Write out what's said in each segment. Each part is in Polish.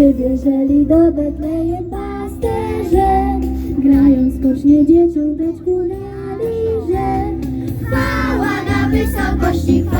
Przyspieszyli do Betlejem pasterze, grając skocznie dzieciąteczku na liże. Chwała na wysokości, chwała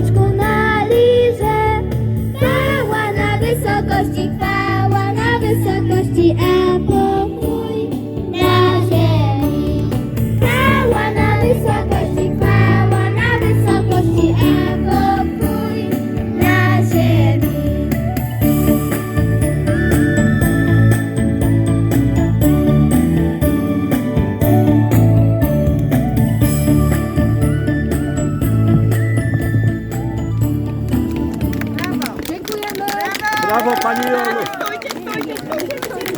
Dzieciąteczku na 打不跑你哦！